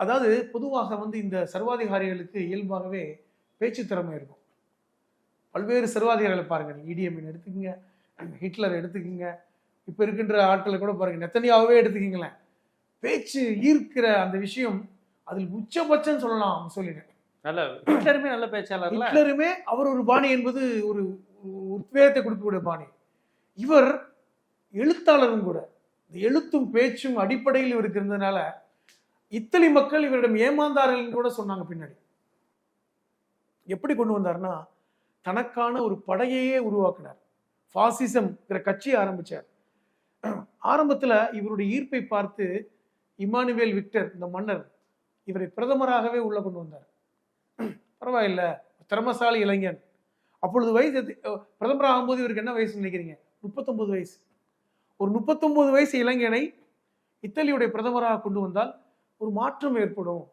அதாவது பொதுவாக வந்து இந்த சர்வாதிகாரிகளுக்கு இயல்பாகவே பேச்சு திறமை இருக்கும். பல்வேறு சர்வாதிகாரிகளை பாருங்க நீங்க இடிஎம்மின் எடுத்துக்கங்க ஹிட்லர் எடுத்துக்கங்க இப்போ இருக்கின்ற ஆட்களை கூட பாருங்க நெத்தனியாவே எடுத்துக்கிங்களேன். பேச்சு ஈர்க்கிற அந்த விஷயம் அதில் உச்சபட்சம் சொல்லலாம் முசோலினி நல்ல ஹிட்லருமே நல்ல பேச்சாளர்ல. ஹிட்லருமே அவர் ஒரு பாணி என்பது ஒரு உத்வேகத்தை கொடுக்கக்கூடிய பாணி. இவர் எழுத்தாளரும் கூட இந்த எழுத்தும் பேச்சும் அடிப்படையில் இவருக்கு இருந்ததுனால இத்தலி மக்கள் இவரிடம் ஏமாந்தார்கள் கூட சொன்னாங்க பின்னாடி. எப்படி கொண்டு வந்தார்னா தனக்கான ஒரு படையையே உருவாக்கினார். ஃபாசிசம்ங்கிற கட்சியை ஆரம்பிச்சார். ஆரம்பத்தில் இவருடைய ஈர்ப்பை பார்த்து இமானுவேல் விக்டர் இந்த மன்னர் இவரை பிரதமராகவே உள்ள கொண்டு வந்தார். பரவாயில்ல திறமசாலி இளைஞன். அப்பொழுது வயசு பிரதமராகும் போது பிரதமர் ஆகும்போது இவருக்கு என்ன வயசு நினைக்கிறீங்க? முப்பத்தொன்பது வயசு. ஒரு முப்பத்தொன்பது வயசு இளைஞனை இத்தாலியுடைய பிரதமராக கொண்டு வந்தால் ஒரு மாற்றம் ஏற்படும்.